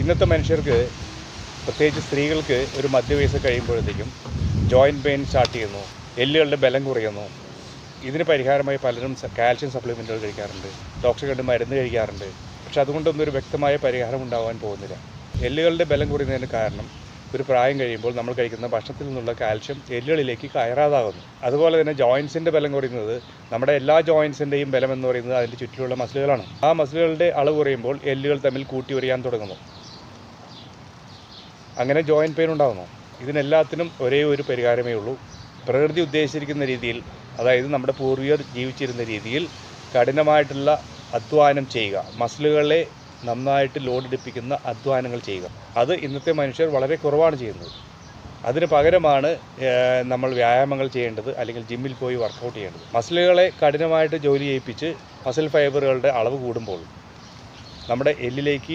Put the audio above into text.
ഇന്നത്തെ മനുഷ്യർക്ക് പ്രത്യേകിച്ച് സ്ത്രീകൾക്ക് ഒരു മധ്യവയസ്സ് കഴിയുമ്പോഴത്തേക്കും ജോയിന്റ് പെയിൻ സ്റ്റാർട്ട് ചെയ്യുന്നു എല്ലുകളുടെ ബലം കുറയുന്നു. ഇതിന് പരിഹാരമായി പലരും കാൽഷ്യം സപ്ലിമെന്റുകൾ കഴിക്കാറുണ്ട് ഡോക്ടർ കണ്ട് മരുന്ന് കഴിക്കാറുണ്ട്. പക്ഷെ അതുകൊണ്ടൊന്നും ഒരു വ്യക്തമായ പരിഹാരം ഉണ്ടാകാൻ പോകുന്നില്ല. എല്ലുകളുടെ ബലം കുറയുന്നതിന് കാരണം ഒരു പ്രായം കഴിയുമ്പോൾ നമ്മൾ കഴിക്കുന്ന ഭക്ഷണത്തിൽ നിന്നുള്ള കാൽഷ്യം എല്ലുകളിലേക്ക് കയറാതാകുന്നു. അതുപോലെ തന്നെ ജോയിൻസിന്റെ ബലം കുറയുന്നത് നമ്മുടെ എല്ലാ ജോയിൻസിന്റെയും ബലം എന്ന് പറയുന്നത് അതിന്റെ ചുറ്റിലുള്ള മസിലുകളാണ് ആ മസിലുകളുടെ അളവ് കുറയുമ്പോൾ എല്ലുകൾ തമ്മിൽ കൂട്ടി ഉരയാൻ തുടങ്ങുന്നു. അങ്ങനെ ജോയിൻ പെയിൻ ഉണ്ടാകുന്നു ഇതിനെല്ലാത്തിനും ഒരേ ഒരു പരിഹാരമേ ഉള്ളൂ. പ്രകൃതി ഉദ്ദേശിച്ചിരിക്കുന്ന രീതിയിൽ അതായത് നമ്മുടെ പൂർവികർ ജീവിച്ചിരുന്ന രീതിയിൽ കഠിനമായിട്ടുള്ള അധ്വാനം ചെയ്യുക. മസിലുകളെ നന്നായിട്ട് ലോഡെടുപ്പിക്കുന്ന അധ്വാനങ്ങൾ ചെയ്യുക. അത് ഇന്നത്തെ മനുഷ്യർ വളരെ കുറവാണ് ചെയ്യുന്നത്. അതിന് പകരമാണ് നമ്മൾ വ്യായാമങ്ങൾ ചെയ്യേണ്ടത് അല്ലെങ്കിൽ ജിമ്മിൽ പോയി വർക്കൗട്ട് ചെയ്യേണ്ടത്. മസിലുകളെ കഠിനമായിട്ട് ജോലി ചെയ്യിപ്പിച്ച് മസിൽ ഫൈബറുകളുടെ അളവ് കൂടുമ്പോൾ നമ്മുടെ എല്ലിലേക്ക്